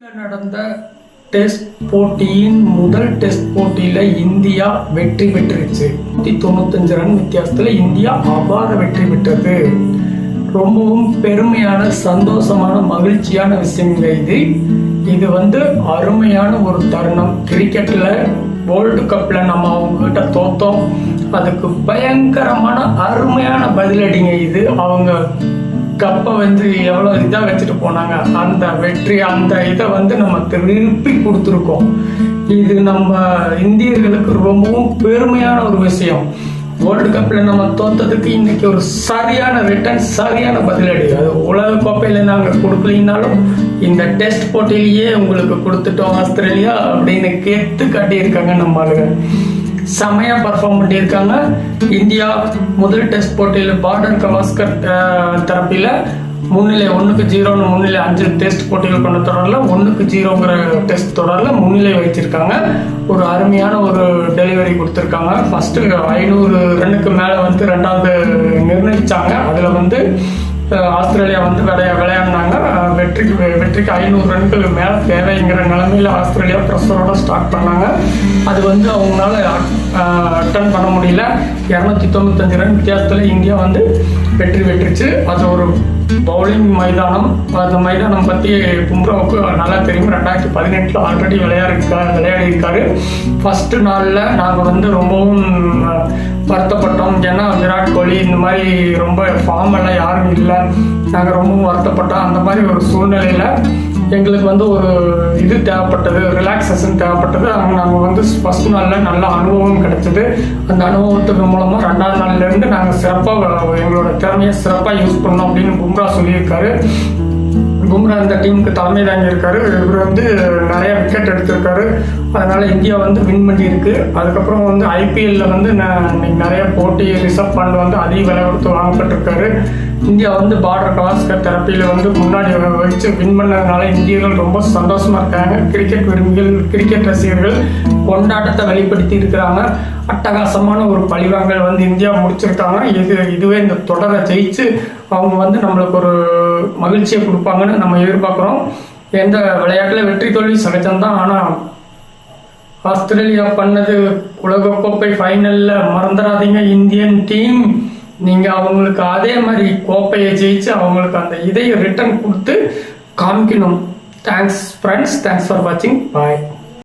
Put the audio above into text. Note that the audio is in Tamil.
நடந்த டெஸ்ட் போட்டியின் முதல் டெஸ்ட் போட்டியில இந்தியா வெற்றி பெற்றுச்சு நூத்தி தொண்ணூத்தஞ்சு ரன் வித்தியாசத்துல இந்தியா அபார வெற்றி பெற்றது. ரொம்பவும் பெருமையான சந்தோஷமான மகிழ்ச்சியான விஷயங்கள் இது. இது வந்து அருமையான ஒரு தருணம். கிரிக்கெட்ல வேர்ல்டு கப்ல நம்ம அவங்க கிட்ட தோத்தோம். அதுக்கு பயங்கரமான அருமையான பதிலடிங்க இது. அவங்க கப்பை வந்து எவ்வளோ இதாக வச்சுட்டு போனாங்க? அந்த வெற்றி அந்த இதை வந்து நம்ம திருப்பி கொடுத்துருக்கோம். இது நம்ம இந்தியர்களுக்கு ரொம்பவும் பெருமையான ஒரு விஷயம். வேர்ல்டு கப்பில் நம்ம தோத்ததுக்கு இன்னைக்கு ஒரு சரியான ரிட்டர்ன் சரியான பதிலடி. அது உலக கோப்பையில் நாங்கள் கொடுக்கலினாலும் இந்த டெஸ்ட் போட்டியிலேயே உங்களுக்கு கொடுத்துட்டோம் ஆஸ்திரேலியா அப்படின்னு கேட்டு காட்டியிருக்காங்க நம்ம ஆளுங்க. செமையாக பர்ஃபார்ம் பண்ணியிருக்காங்க. இந்தியா முதல் டெஸ்ட் போட்டியில் பார்டர் கவாஸ்கர் தரப்பில் முன்னிலை ஒன்றுக்கு ஜீரோன்னு முன்னிலை அஞ்சு டெஸ்ட் போட்டிகள் கொண்ட தொடரில் ஒன்றுக்கு ஜீரோங்கிற டெஸ்ட் தொடரில் முன்னிலை வைத்திருக்காங்க. ஒரு அருமையான ஒரு டெலிவரி கொடுத்துருக்காங்க. ஃபஸ்ட்டு ஐநூறு ரன்னுக்கு மேலே வந்து ரெண்டாவது நிர்ணயிச்சாங்க. அதில் வந்து ஆஸ்திரேலியா வந்து விளையா விளையாடினாங்க. வெற்றிக்கு வெற்றிக்கு ஐநூறு ரன்கள் மேலே தேவைங்கிற நிலமையில் ஆஸ்திரேலியா ப்ரெஷரோட ஸ்டார்ட் பண்ணாங்க. அது வந்து அவங்களால அட்டன் பண்ண முடியல. இரநூத்தி தொண்ணூத்தஞ்சு ரன் வித்தியாசத்தில் இந்தியா வந்து வெற்றி பெற்றுச்சு. அது ஒரு பவுலிங் மைதானம். அந்த மைதானம் பற்றி பும்ராவுக்கு நல்லா தெரியும். ரெண்டாயிரத்தி பதினெட்டில் ஆல்ரெடி விளையாடிருக்கா விளையாடி இருக்காரு ஃபஸ்ட்டு நாளில் நாங்கள் வந்து ரொம்பவும் வருத்தப்பட்டோம். ஏன்னா விராட் கோலி இந்த மாதிரி ரொம்ப ஃபார்ம் எல்லாம் யாரும் இல்லை. நாங்கள் ரொம்பவும் வருத்தப்பட்டோம். அந்த மாதிரி ஒரு சூழ்நிலையில் எங்களுக்கு வந்து ஒரு இது தேவைப்பட்டது ரிலாக்ஸேஷன் தேவைப்பட்டது. அங்கே நாங்கள் வந்து ஃபஸ்ட் நாளில் நல்ல அனுபவம் கிடைச்சது. அந்த அனுபவத்துக்கு மூலமாக ரெண்டாவது நாள்லேருந்து நாங்கள் சிறப்பாக எங்களோட திறமையை சிறப்பாக யூஸ் பண்ணோம் அப்படின்னு பும்ரா சொல்லியிருக்காரு. பும்ரா இந்த டீமுக்கு தலைமை தாங்கியிருக்காரு. இவர் வந்து நிறைய விக்கெட் எடுத்திருக்காரு. அதனால இந்தியா வந்து வின் பண்ணியிருக்கு. அதுக்கப்புறம் வந்து ஐபிஎல்ல வந்து இன்னைக்கு நிறைய போட்டி ரிசர்வ் பண்ண வந்து அதிக விலை கொடுத்து வாங்கப்பட்டிருக்காரு. இந்தியா வந்து பார்டர் கவாஸ்கர் தெரப்பியில் வந்து முன்னாடி வச்சு வின் பண்ணதுனால இந்தியர்கள் ரொம்ப சந்தோஷமா இருக்காங்க. கிரிக்கெட் விரும்பிகள் கிரிக்கெட் ரசிகர்கள் கொண்டாட்டத்தை வெளிப்படுத்தி இருக்கிறாங்க. அட்டகாசமான ஒரு பழிவாங்கல் வந்து இந்தியா முடிச்சிருக்காங்க. இது இதுவே இந்த தொடரை ஜெயிச்சு அவங்க வந்து நம்மளுக்கு ஒரு மகிழ்ச்சியை கொடுப்பாங்கன்னு நம்ம எதிர்பார்க்குறோம். எந்த விளையாட்டில் வெற்றி தோல்வி சகஜம்தான் ஆனால் ஆஸ்திரேலியா பண்ணது உலகக்கோப்பை ஃபைனலில் மறந்துடாதீங்க. இந்தியன் டீம் நீங்க அவங்களுக்கு அதே மாதிரி கோப்பையை ஜெயிச்சு அவங்களுக்கு அந்த இதையை ரிட்டர்ன் கொடுத்து காமிக்கணும். தேங்க்ஸ் ஃப்ரெண்ட்ஸ் தேங்க்ஸ் ஃபார் வாட்சிங் பாய்